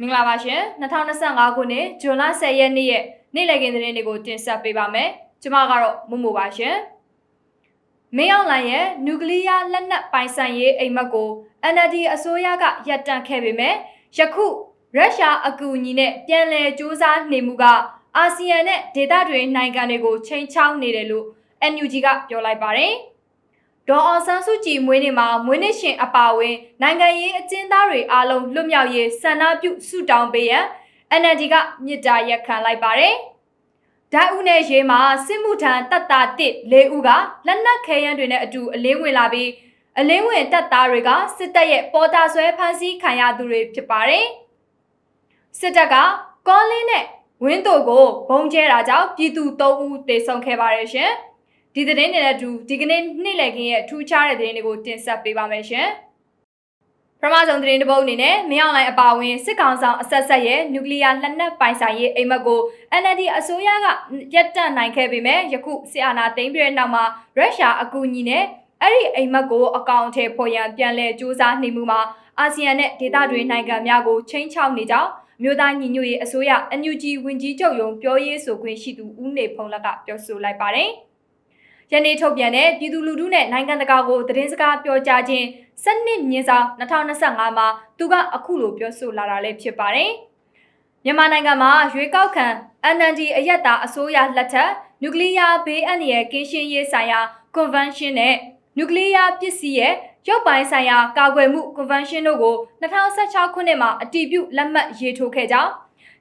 မင်္ဂလာပါရှင်2025ခုနှစ်ဇွန်လ10ရက်နေ့ရဲ့နေ့လည်ခင်းသတင်းတွေကိုတင်ဆက်ပေးပါမယ်ကျွန်မကတော့မမိုပါရှင်မင်းအောင်လှိုင်ရဲ့နျူကလ িয়ার လက်နက်ပိုင်ဆိုင်ရေးအိမ်မက်ကို NLD အစိုးရကရပ်တန့်ခဲ့ပေမဲ့ယခုရုရှားအကူအညီနဲ့ပြန်လည်စူးစမ်းနေမှုကအာဆီယံနဲ့ဒေသတွင်းနိုင်ငံတွေကိုချိန်ချောက်နေတယ်လို့ NUG ကပြောလိုက်ပါတယ် ဒေါ်အောင်ဆန်းစုကြည်မွေးနေ့မှာမွေးနေ့ရှင်အပါအဝင်နိုင်ငံရေးအကျဉ်းသားတွေအားလုံးလွတ်မြောက်ရေးဆန္ဒပြုဆုတောင်းပေးရန် NLD ကမြစ်တာရက်ခံလိုက်ပါတယ်။ဓာတ်ဦးနဲ့ရေးမှာစစ်မှုထမ်းတပ်သားတစ်၄ဦးကလက်နက်ခဲယမ်းတွေနဲ့အတူအလင်းဝင်လာပြီးအလင်းဝင်တပ်သားတွေကစစ်တပ်ရဲ့ပေါ်တာဆွဲဖမ်းဆီးခံရသူတွေဖြစ်ပါတယ်။စစ်တပ်ကကောလင်းနဲ့ဝင်းတို့ကိုဘုံကျဲတာကြောင့်ပြည်သူ၃ဦးသေဆုံးခဲ့ပါတယ်ရှင်။ ဒီသတင်းတွေနဲ့အတူဒီကနေ့နေ့လည်ခင်းရဲ့ထူးခြားတဲ့သတင်းတွေကိုတင်ဆက်ပေးပါမယ်ရှင်။ပထမဆုံးသတင်းတစ်ပုဒ်အနေနဲ့မင်းအောင်လှိုင်အပါအဝင်စစ်ကောင်ဆောင်အဆက်ဆက်ရဲ့နျူကလ িয়ার လက်နက်ပိုင်ဆိုင်ရေးအိမ်မက်ကို NLD အစိုးရကရပ်တန့်နိုင်ခဲ့ပေမဲ့ယခုစစ်အာဏာသိမ်းပြီးတဲ့နောက်မှာရုရှားအကူအညီနဲ့အဲ့ဒီအိမ်မက်ကိုအကောင့်ထဲပေါ်ရန်ပြန်လည်စူးစမ်းနေမှုမှာအာဆီယံနဲ့ဒေသတွင်းနိုင်ငံများကိုချိန်ချောက်နေကြောင်းမြို့သားညီညွတ်ရေးအစိုးရ NUG ဝင်ကြီးချုပ်ရုံပြောရေးဆိုခွင့်ရှိသူဦးနေဖုံးလက်ကပြောဆိုလိုက်ပါတယ်။ ယနေ့ထုတ်ပြန်တဲ့ပြည်သူလူထုနဲ့နိုင်ငံတကာကိုသတင်းစကားပြောကြားခြင်းစနစ်မြင့်ဆောင်2025မှာသူကအခုလိုပြောဆိုလာတာလည်းဖြစ်ပါတယ်။မြန်မာနိုင်ငံမှာရွေးကောက်ခံ NND အယက်တာအစိုးရလက်ထက်နျူကလ িয়ার ဘေးအန္တရာယ်ကင်းရှင်းရေးဆိုင်ရာ Convention နဲ့နျူကလ িয়ার ပစ္စည်းရဲ့ရုပ်ပိုင်းဆိုင်ရာကာကွယ်မှု Convention တို့ကို2016ခုနှစ်မှာအတည်ပြုလက်မှတ်ရေးထိုးခဲ့ကြောင်း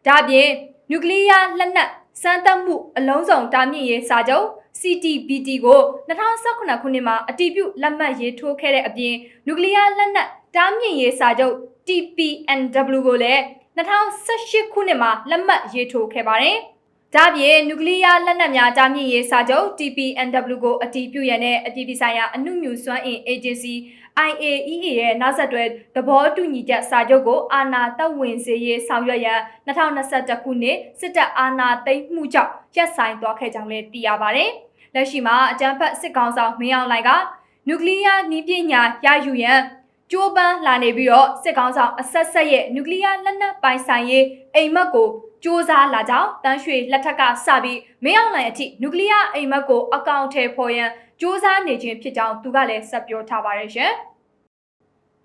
ဒါပြင်နျူကလ িয়ার လက်နက်စမ်းသပ်မှုအလုံးစုံတားမြစ်ရေးစာချုပ် CTBT ကို2019ခုနှစ်မှာအတည်ပြုလက်မှတ်ရေးထိုးခဲ့တဲ့အပြင်နျူကလ িয়ার လက်နက်တားမြစ်ရေးစာချုပ် TPNW ကိုလည်း2018ခုနှစ်မှာလက်မှတ်ရေးထိုးခဲ့ပါတယ်။ဒါပြင်နျူကလ িয়ার လက်နက်များတားမြစ်ရေးစာချုပ် TPNW ကိုအတည်ပြုရတဲ့အပြည်ပြည်ဆိုင်ရာအမှုမြူစွမ်းအင် Agency IAEA ရဲ့နောက်ဆက်တွဲသဘောတူညီချက်စာချုပ်ကိုအာဏာသက်ဝင်စေရေးဆောင်ရွက်ရန်2021ခုနှစ်စစ်တပ်အာဏာသိမ်းမှုကြောင့်ရပ်ဆိုင်သွားခဲ့ကြောင်းလည်းသိရပါတယ်။ လက်ရှိမှာအကြမ်းဖက်စစ်ကောင်ဆောင်မင်းအောင်လှိုင်ကနျူကလ িয়ার နည်းပညာရယူရန်ကြိုးပမ်းလာနေပြီးတော့စစ်ကောင်ဆောင်အဆက်ဆက်ရဲ့နျူကလ িয়ার လက်နက်ပိုင်ဆိုင်ရေးအိမ်မက်ကိုစ조사လာကြောင်းတန်းရွှေလက်ထက်ကစပြီးမင်းအောင်လှိုင်အထိနျူကလ িয়ার အိမ်မက်ကိုအကောင့်ထဲပေါ်ရန်စ조사နေခြင်းဖြစ်ကြောင်းသူကလည်းဆက်ပြောထားပါတယ်ရှင်။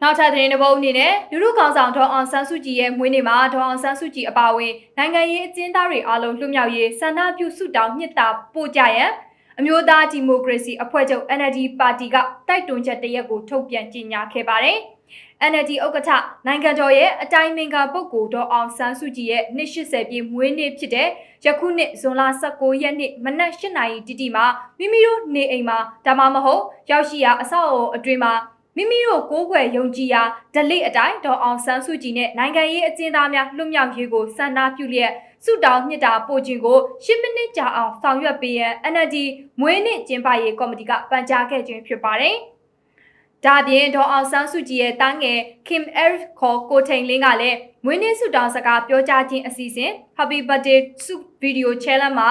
နောက်ထပ်သတင်းတစ်ပုဒ်အနေနဲ့လူလူကောင်ဆောင်ဒေါအောင်ဆန်းစုကြည်ရဲ့မွေးနေ့မှာဒေါအောင်ဆန်းစုကြည်အပါအဝင်နိုင်ငံရေးအကျဉ်းသားတွေအားလုံးလွတ်မြောက်ရေးဆန္ဒပြုဆုတောင်းမြစ်တာပို့ကြရန် အမျိုးသားဒီမိုကရေစီအဖွဲ့ချုပ် NLD ပါတီကတိုက်တွန်းချက်တရက်ကိုထုတ်ပြန်ကြေညာခဲ့ပါတယ်။ NLD ဥက္ကဋ္ဌနိုင်ငံတော်ရဲ့အတိုင်းအမြံပုဂ္ဂိုလ်ဒေါ်အောင်ဆန်းစုကြည်ရဲ့နှစ်80ပြည့်မွေးနေ့ဖြစ်တဲ့ယခုနှစ်ဇွန်လ19ရက်နေ့မနက်8:00နာရီတိတိမှာမိမိတို့နေအိမ်မှာဒါမှမဟုတ်ရောက်ရှိရာအဆောက်အအုံအတွင်းမှာ မိမိတို့ကိုးကွယ်ယုံကြည်ရာဒလိအတိုင်းဒေါ်အောင်ဆန်းစုကြည်နဲ့နိုင်ငံရေးအကျဉ်းသားများလွတ်မြောက်ရေးကိုဆန္ဒပြုလျက်ဆုတောင်းမြစ်တာပို့ခြင်းကို10မိနစ်ကြာအောင်ဆောင်ရွက်ပေးရန် NLD မွေးနေ့ကျင်းပရေးကော်မတီကပန်ကြားခဲ့ခြင်းဖြစ်ပါတယ်။ဒါပြင်ဒေါ်အောင်ဆန်းစုကြည်ရဲ့တားငယ် Kim Eric ခေါ်ကိုထိန်လင်းကလည်းမွေးနေ့ဆုတောင်းစကားပြောကြားခြင်းအစီအစဉ် Happy Birthday ဆုဗီဒီယို challenge မှာ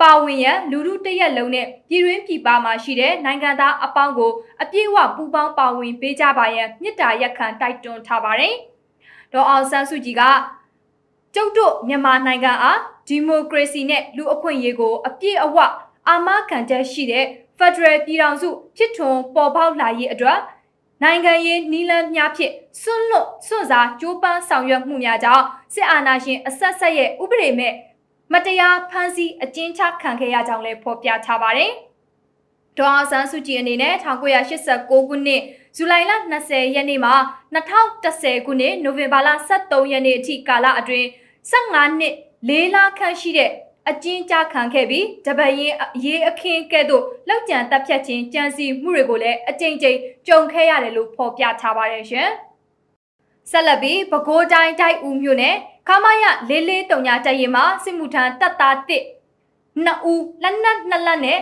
ပါဝင်ရန်လူလူတရက်လုံးနဲ့ပြည်တွင်းပြည်ပမှာရှိတဲ့နိုင်ငံသားအပေါင်းကိုအပြည့်အဝပူးပေါင်းပါဝင်ပေးကြပါရန်မြစ်တာရက်ခံတိုက်တွန်းထားပါတယ်။ဒေါ်အောင်ဆန်းစုကြည်ကကျုပ်တို့မြန်မာနိုင်ငံအားဒီမိုကရေစီနဲ့လူအခွင့်အရေးကိုအပြည့်အဝအာမခံချက်ရှိတဲ့ Federal ပြည်ထောင်စုဖြစ်ထွန်းပေါ်ပေါက်လာရေးအတွက်နိုင်ငံရေးနီလန်းများဖြင့်စွန့်လွတ်စွန့်စားကြိုးပမ်းဆောင်ရွက်မှုများကြောင့်စစ်အာဏာရှင်အဆက်ဆက်ရဲ့ဥပဒေမဲ့ မတရားဖမ်းဆီးအကျဉ်းချခံခဲ့ရကြောင်းလည်းဖော်ပြထားပါတယ်။ဒေါ်အောင်ဆန်းစုကြည်အနေနဲ့1989ခုနှစ်ဇူလိုင်လ20ရက်နေ့မှ2010ခုနှစ်နိုဝင်ဘာလ23ရက်နေ့အထိကာလအတွင်း15နှစ်၄လခန့်ရှိတဲ့အကျဉ်းချခံခဲ့ပြီးတပရင်ရေးအခင်းကဲ့သို့လောက်ကျန်တပ်ဖြတ်ခြင်းကြံစီမှုတွေကိုလည်းအကြိမ်ကြိမ်ကြုံခဲ့ရတယ်လို့ဖော်ပြထားပါတယ်ရှင်။ဆက်လက်ပြီးပဲခူးတိုင်းတိုက်ဦးမြို့နယ် ခမရလေးလေးတုံညာတရင်မှာစစ်မှုထမ်းတပ်သားတစ်နှစ်ဦးလက်နက်နှစ်လက်နဲ့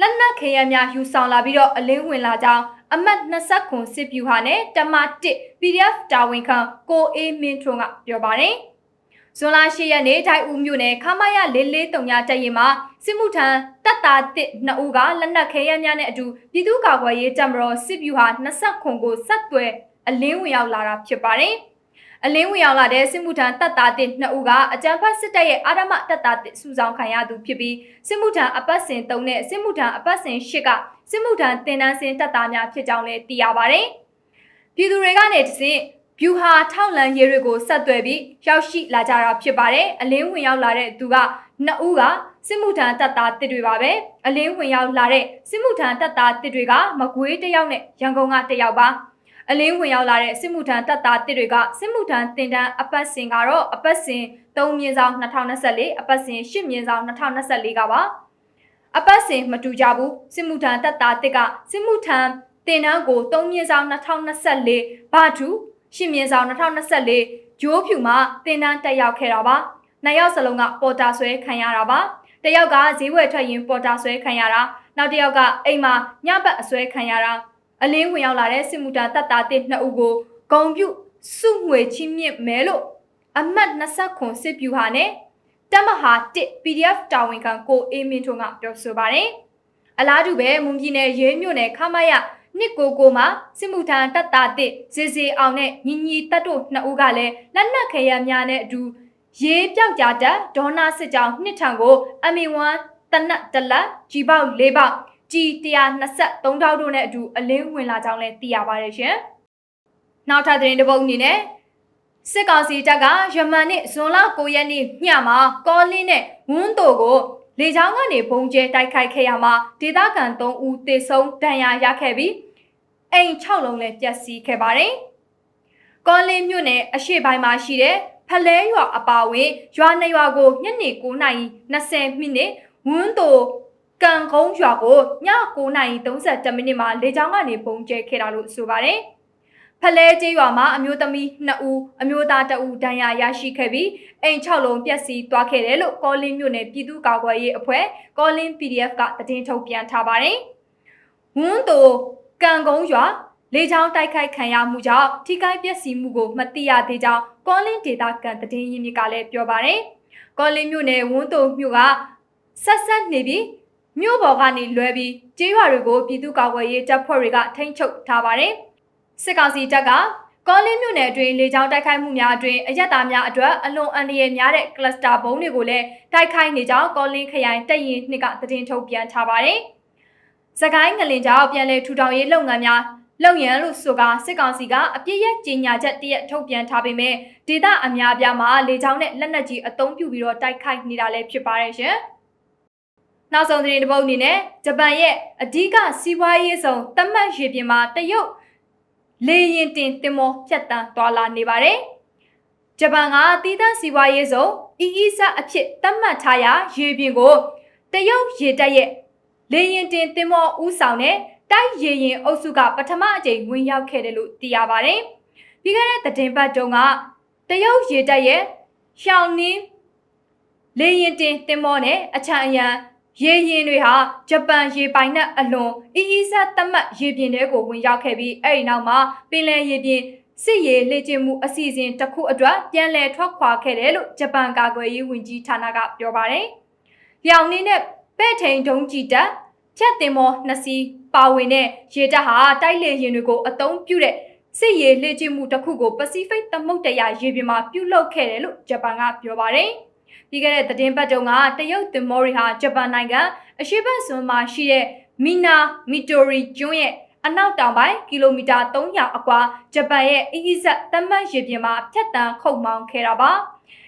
လက်နက်ခေရများယူဆောင်လာပြီးတော့အလင်းဝင်လာကြောင်းအမတ်20ခွန်စစ်ပြူဟာနဲ့တမ1 PDF တာဝန်ခံကိုအေးမင်းထွန်းကပြောပါတယ်။ဇွန်လ10ရက်နေ့ဒိုက်ဦးမြို့နယ်ခမရလေးလေးတုံညာတရင်မှာစစ်မှုထမ်းတပ်သားတစ်နှစ်ဦးကလက်နက်ခဲယမ်းများနဲ့အတူပြည်သူ့ကာကွယ်ရေးတပ်မတော်စစ်ဗျူဟာ20ခွန်ကိုဆက်သွယ်အလင်းဝင်ရောက်လာတာဖြစ်ပါတယ်။ အလင်းဝင်ရောက်လာတဲ့စစ်မှုထမ်းတပ်သားတစ်နှစ်ဦးကအကြမ်းဖက်စစ်တပ်ရဲ့အာရမတပ်သားတစ်စုဆောင်ခံရသူဖြစ်ပြီးစစ်မှုထမ်းအပတ်စဉ်3နဲ့စစ်မှုထမ်းအပတ်စဉ်8ကစစ်မှုထမ်းတင်တန်းစင်တပ်သားများဖြစ်ကြောင်းလည်းသိရပါတယ်။ပြည်သူတွေကနေတစဉ်ဗျူဟာထောက်လန်ရေးတွေကိုဆက်သွယ်ပြီးရောက်ရှိလာကြတာဖြစ်ပါတယ်။အလင်းဝင်ရောက်လာတဲ့သူကနှစ်ဦးကစစ်မှုထမ်းတပ်သားတစ်တွေပါပဲ။အလင်းဝင်ရောက်လာတဲ့စစ်မှုထမ်းတပ်သားတစ်တွေကမကွေးတစ်ယောက်နဲ့ရန်ကုန်ကတစ်ယောက်ပါ။ အလင်းဝင်ရောက်လာတဲ့စစ်မှုထမ်းတပ်သားတစ်တွေကစစ်မှုထမ်းတင်တန်းအပတ်စဉ်ကတော့အပတ်စဉ်3မြင်းဆောင်2024အပတ်စဉ်10မြင်းဆောင်2024ကပါအပတ်စဉ်မတူကြဘူးစစ်မှုထမ်းတပ်သားတစ်ကစစ်မှုထမ်းတင်တန်းကို3မြင်းဆောင်2024ဘာထူ10မြင်းဆောင်2024ဂျိုးဖြူမှာတင်တန်းတက်ရောက်ခဲ့တာပါနှစ်ယောက်စလုံးကပေါ်တာဆွဲခံရတာပါတယောက်ကဈေးဝယ်ထွက်ရင်ပေါ်တာဆွဲခံရတာနောက်တစ်ယောက်ကအိမ်မှာညဘက်အဆွဲခံရတာ အလင်းဝင်ရောက်လာတဲ့စစ်မှုထမ်းတပ်သားတစ်နှစ်ဦးကိုဂုံပြုစုငွေချင်းမြင့်မဲလို့အမတ်20ခွန်စစ်ပြူဟာနဲ့တမဟာ1 PDF တာဝန်ခံကိုအေးမင်းထွန်းကပြောဆိုပါတယ်အလားတူပဲမွန်ပြည်နယ်ရေးမြို့နယ်ခမရနှစ်ကိုကိုမှာစစ်မှုထမ်းတပ်သားတစ်ဇေဇေအောင်နဲ့ညီညီတပ်တို့နှစ်ဦးကလည်းလက်နက်ခဲယမ်းများနဲ့အတူရေးပြောက်ကြတဲ့ဒေါနာစစ်ကြောင်းနှစ်ထံကို MA1 တနတ်တလက်ကြီးပေါက်၄ပေါက် ကြီး123တောက်တို့နဲ့အတူအလင်းဝင်လာကြောင်းလည်းသိရပါတယ်ရှင်။နောက်ထပ်သတင်းတစ်ပုဒ်အနေနဲ့စစ်ကောင်စီတပ်ကယမန်နှစ်ဇွန်လ9ရက်နေ့ညမှာကောလင်းနဲ့ဝန်းတိုကိုလေကြောင်းကနေပုံကျဲတိုက်ခိုက်ခဲ့ရမှာဒေသခံ3ဦးသေဆုံးဒဏ်ရာရခဲ့ပြီးအိမ်6လုံးလည်းပျက်စီးခဲ့ပါတယ်။ကောလင်းမြို့နယ်အရှေ့ပိုင်းမှာရှိတဲ့ဖလဲရွာအပါဝင်ရွာနှစ်ရွာကိုညနေ9:20မိနစ်ဝန်းတို ကံကုန်းရွာကိုည9:30မိနစ်မှာလေကြောင်းကနေပုံကျဲခဲ့တာလို့ဆိုပါတယ်။ဖလဲကျေးရွာမှာအမျိုးသမီး2ဦးအမျိုးသား2ဦးဒဏ်ရာရရှိခဲ့ပြီးအိမ်6လုံးပျက်စီးသွားခဲ့တယ်လို့ကောလင်းမြို့နယ်ပြည်သူ့ကာကွယ်ရေးအဖွဲ့ကောလင်း PDF ကသတင်းထုတ်ပြန်ထားပါတယ်။ဝန်းတိုကံကုန်းရွာလေကြောင်းတိုက်ခိုက်ခံရမှုကြောင့်ထိခိုက်ပျက်စီးမှုကိုမသိရသေးကြောင်းကောလင်းဒေတာကန်သတင်းရင်းမြစ်ကလည်းပြောပါတယ်။ကောလင်းမြို့နယ်ဝန်းတိုမြို့ကဆက်ဆက်နေပြီး မြို့ပေါ်ကနေလွဲပြီးကျေးရွာတွေကိုပြည်သူ့ကာကွယ်ရေးတပ်ဖွဲ့တွေကထိန်းချုပ်ထားပါတယ်။စစ်ကောင်စီတပ်ကကောလင်းမြို့နယ်အတွင်းလေကြောင်းတိုက်ခိုက်မှုများအတွင်းအရက်သားများအတွက်အလွန်အန္တရာယ်များတဲ့ကလစတာဘုံတွေကိုလည်းတိုက်ခိုက်နေကြောင်းကောလင်းခရိုင်တပ်ရင်နှစ်ကသတင်းထုတ်ပြန်ထားပါတယ်။စကိုင်းငလင်ကြောင့်ပြန်လည်ထူထောင်ရေးလုပ်ငန်းများလုပ်ရန်လို့ဆိုကစစ်ကောင်စီကအပြစ်ရဲ့ကြီးညာချက်တရက်ထုတ်ပြန်ထားပေမဲ့ဒေသအများပြားမှာလေကြောင်းနဲ့လက်နက်ကြီးအုံပြုပြီးတော့တိုက်ခိုက်နေတာလည်းဖြစ်ပါတယ်ရှင်။ နောက်ဆုံးသတင်းတစ်ပုဒ်အနေနဲ့ဂျပန်ရဲ့အဓိကစီးပွားရေးဆောင်တတ်မှတ်ရေပြင်မှာတရုတ်လေရင်တင်တင်မောဖြတ်တန်းသွားလာနေပါတယ်။ဂျပန်ကတီးသန့်စီးပွားရေးစုံအီအီဆာအဖြစ်သတ်မှတ်ထားရာရေပြင်ကိုတရုတ်ရေတပ်ရဲ့လေရင်တင်တင်မောဦးဆောင်တဲ့တိုက်ရေရင်အုပ်စုကပထမအကြိမ်ဝင်ရောက်ခဲ့တယ်လို့သိရပါတယ်။ပြီးခဲ့တဲ့သတင်းပတ်တုန်းကတရုတ်ရေတပ်ရဲ့ရှောင်းနင်းလေရင်တင်တင်မောနဲ့အချံအယံ ရေရင်တွေဟာဂျပန်ရေပိုင်နက်အလွန်အီအီဆတ်သတ်မှတ်ရေပြင်တွေကိုဝင်ရောက်ခဲ့ပြီးအဲ့ဒီနောက်မှာပင်လယ်ရေပြင်စစ်ရေးလေ့ကျင့်မှုအစီအစဉ်တစ်ခုအတွက်ပြန်လည်ထွက်ခွာခဲ့တယ်လို့ဂျပန်ကာကွယ်ရေးဝန်ကြီးဌာနကပြောပါတယ်။ရောင်နေနဲ့ပဲ့ထိန်ဒုံးကြည်တပ်ဖြတ်တင်မောနှစ်စီးပါဝင်တဲ့ရေတပ်ဟာတိုက်လေရင်တွေကိုအသုံးပြုတဲ့စစ်ရေးလေ့ကျင့်မှုတစ်ခုကိုပစိဖိတ်သမုဒ္ဒရာရေပြင်မှာပြုလုပ်ခဲ့တယ်လို့ဂျပန်ကပြောပါတယ်။ ပြီးခဲ့တဲ့သတင်းပတ်တုန်းကတရုတ်တင်မောရီဟာဂျပန်နိုင်ငံအရှေ့ဘက်စွန်းမှာရှိတဲ့မီနာမီတိုရီကျွန်းရဲ့အနောက်တောင်ပိုင်းကီလိုမီတာ300အကွာဂျပန်ရဲ့အီအီဇက်တမတ်ရေပြင်မှာဖြတ်တန်းခုတ်မောင်းခဲ့တာပါ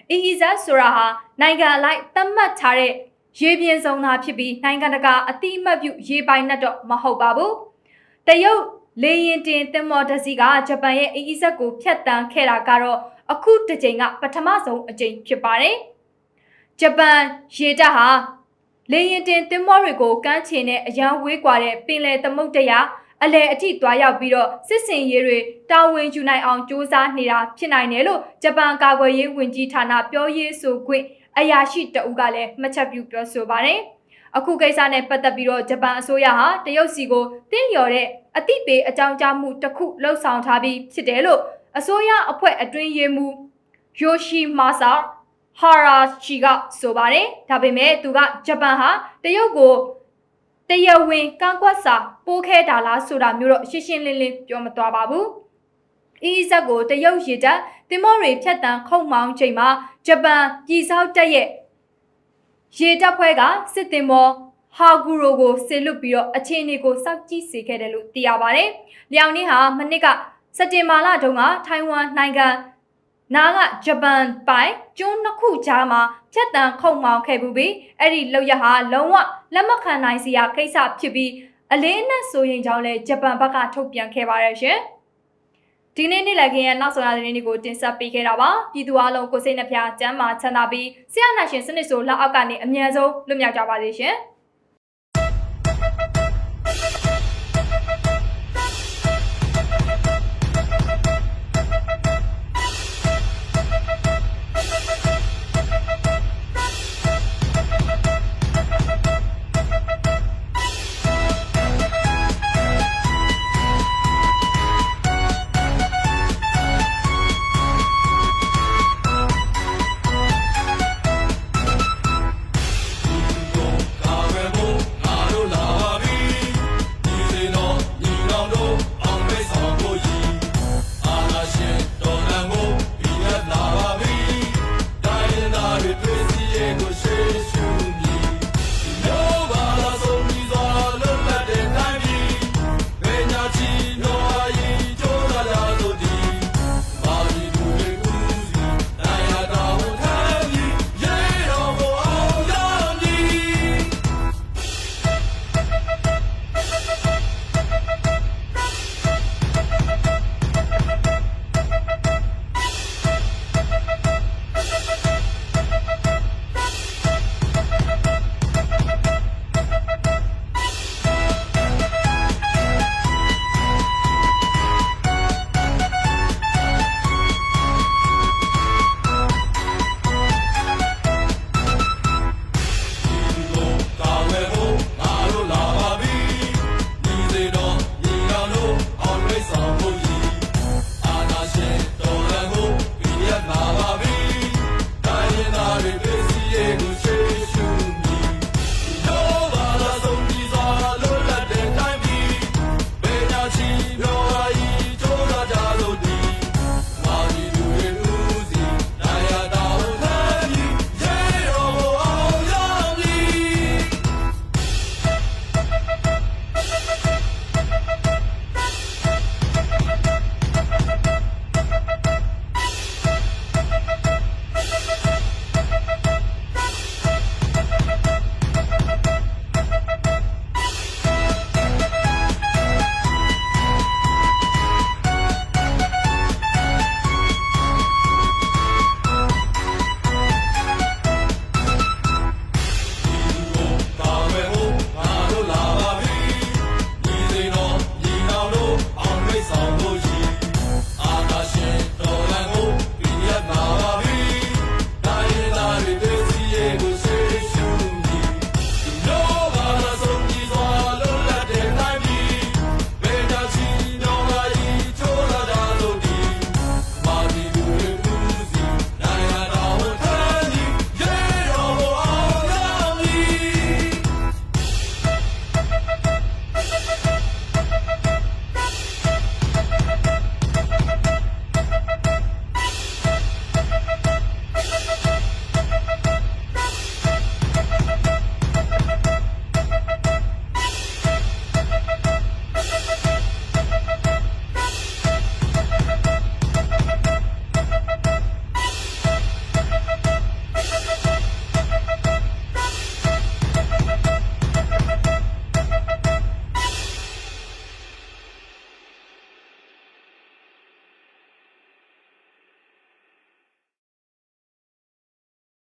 အီအီဇက်ဆိုတာဟာနိုင်ငံအလိုက်တမတ်ထားတဲ့ရေပြင်စုံသာဖြစ်ပြီးနိုင်ငံတကာအတိအမှတ်ပြုရေပိုင်နဲ့တော့မဟုတ်ပါဘူးတရုတ်လေရင်တင်သင်္ဘောတစ်စီးကဂျပန်ရဲ့အီအီဇက်ကိုဖျက်တမ်းခဲ့တာကတော့အခုတစ်ကြိမ်ကပထမဆုံးအကြိမ်ဖြစ်ပါတယ်။ ဂျပန်ရေတပ်ဟာလေရင်တင်သင်္ဘောတွေကိုကမ်းခြေနဲ့အရန်ဝေးကွာတဲ့ပင်လယ်သမုဒ္ဒရာအလဲအထိသွားရောက်ပြီးတော့စစ်စင်ရေးတွေတာဝန်ယူနိုင်အောင်စ조사နေတာဖြစ်နိုင်တယ်လို့ဂျပန်ကာကွယ်ရေးဝန်ကြီးဌာနပြောရေးဆိုခွင့်အရာရှိတအုပ်ကလည်းမှတ်ချက်ပြုပြောဆိုပါတယ်။အခုကိစ္စနဲ့ပတ်သက်ပြီးတော့ဂျပန်အစိုးရဟာတရုတ်စီကိုတင်းလျော်တဲ့အတိပေးအကြောင်းကြားမှုတစ်ခုလှုံ့ဆော်ထားပြီးဖြစ်တယ်လို့အစိုးရအဖွဲ့အတွင်းရေးမှူးယိုရှိမာဆာ ဟာရာချီကဆိုပါတယ်ဒါပေမဲ့သူကဂျပန်ဟာတရုတ်ကိုတရားဝင်ကန့်ကွက်စာပိုးခဲတာလားဆိုတာမျိုးတော့ရှင်းရှင်းလင်းလင်းပြောမသွားပါဘူးအီဇက်ကိုတရုတ်ရေတပ်တင်မောတွေဖြတ်တန်းခုံမောင်းချိန်မှာဂျပန်ပြည်စောက်တပ်ရဲ့ရေတပ်ဖွဲ့ကစစ်တင်မောဟာဂူရိုကိုဆစ်လွတ်ပြီးတော့အခြေအနေကိုစောင့်ကြည့်စေခဲ့တယ်လို့သိရပါတယ်။လျောင်နှင်းဟာမနစ်ကစက်တင်ဘာလတုန်းကထိုင်ဝမ်နိုင်ငံ နားကဂျပန်ပိုင်ကျွန်းနှစ်ခုကြားမှာဖြတ်တန်းခုံမောင်းခဲ့ပူပြီးအဲ့ဒီလောက်ရဟာလုံးဝလက်မခံနိုင်စရာကိစ္စဖြစ်ပြီးအလေးအနက်ဆိုရင်ကြောင့်လဲဂျပန်ဘက်ကထုတ်ပြန်ခဲ့ပါရရှင်။ဒီနေ့နေ့လည်ခင်းရဲ့နောက်ဆုံးရသတင်းတွေကိုတင်ဆက်ပေးခဲ့တာပါပြည်သူအလုံးကိုစိတ်နှပြကျမ်းမာချမ်းသာပြီးဆရာနာရှင်စနစ်ဆိုလက်အောက်ကနေအမြန်ဆုံးလွတ်မြောက်ကြပါစေရှင်။